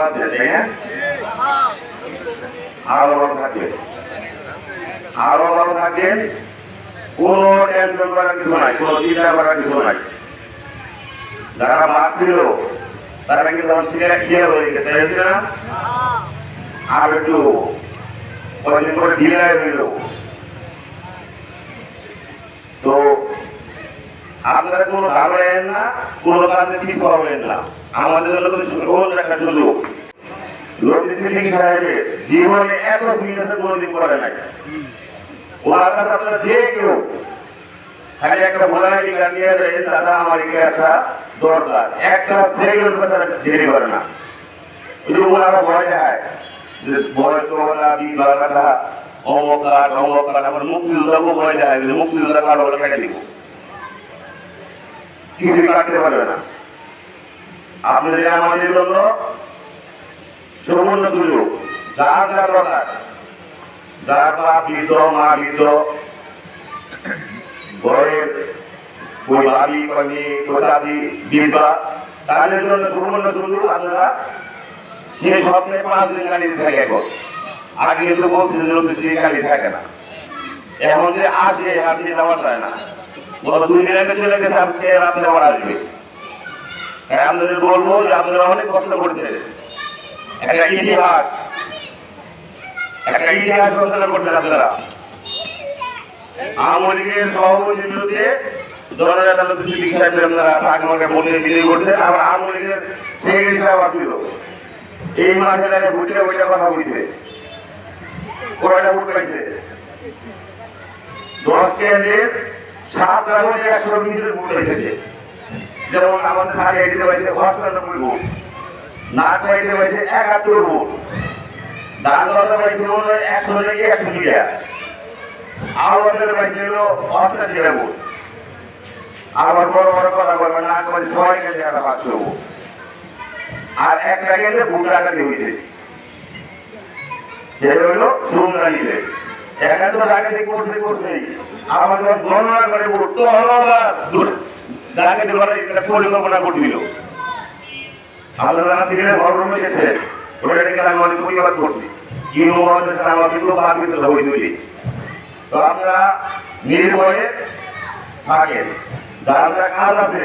আছে তাই না? আরও থাকবেন কোনো টেনশন করার কিছু করার তারা কিন্তু আমার আর একটু কয়েকদিন করে ঢিলে তো আপনারা কোনো দাঁড়াবেন না, কোনো কাজে পিছু হবেন না। আমাদের জন্য রোজ রাখা শুধু লতিফ সিদ্দিকী সাহেবের জীবনে এত সিগনেচার কোনোদিন করে নাই। ওনার কাছে আপনারা যে কেউ, খালি একটা যায় দাদা আমার এখানে আসা দরকার। একটা সেকেন্ড কথা না। ওনারা ভয় দেখায় যে বয়স্ক কথা বিধবা কথা অমক আমার মুক্তিযোদ্ধাকে ভয় দেখায় মুক্তিযোদ্ধা কেটে দিব। কিছুই কাটতে পারবে না। আপনাদের আমাদের জন্য সুবর্ণ সুযোগ। যার যা দরকার যার বাপ বৃদ্ধ, মা বৃদ্ধ ঘরের ওই ভাবি কর্মী কোথাছি বিধবা, তাদের জন্য সুবর্ণ সুযোগ আপনারা সে সপ্তাহে পাঁচ দিন গাড়ি থাকে এখন। আগে যে লোক দিন গাড়ি থাকে না। এখন যে আসে আসে যাওয়া যায় না। দুই দিন আগে চলে গেছে আজকে হ্যাঁ বলব যে অনেক কষ্ট করছেন একটা ইতিহাস। একটা ইতিহাস রচনা করছেন আপনারা। আওয়ামী লীগের সভাপতির বিরুদ্ধে আবার আওয়ামী লীগের সেক্রেটারি সাহেব আসছিল। এই মাসে ভোটে ওইটা কথা বলছে কয়টা ভোট পাইছে দশ কেন্দ্রের সাত রাজ্যে একশো বিশের ভোট এসেছে। যেমন আমাদের সাড়ে দিতে পারছে অষ্টানব্বই ভোট নাক পাইতে পারছে একাত্তর ভোট ডান মনে হয় একশো থেকে একশো মিডিয়া আমাদের পাইছে হলো অষ্টাশি ভোট আবার বড় বড় কথা বলবে না করে ছয় কেন্দ্রে একটা পাঁচশো ভোট আর একটা কেন্দ্রে ভোট আকারে হয়েছে সেটা হলো সুন্দরানীতে এখানে তো ডাকাতি করছে। করছেই আমার যখন গণনা করে ভোট তো হলো আবার ডাকাতি করার একটা পরিকল্পনা করছিল। আপনারা সিরিয়াল ঘটনা হয়েছে ওটা থেকে আমি অনেক প্রতিবাদ করছি। কিন্তু আমাদের আমার কিন্তু বাদ কিন্তু হয়েছে তো আপনারা নির্ভয়ে থাকেন। যারা যারা কাজ আছে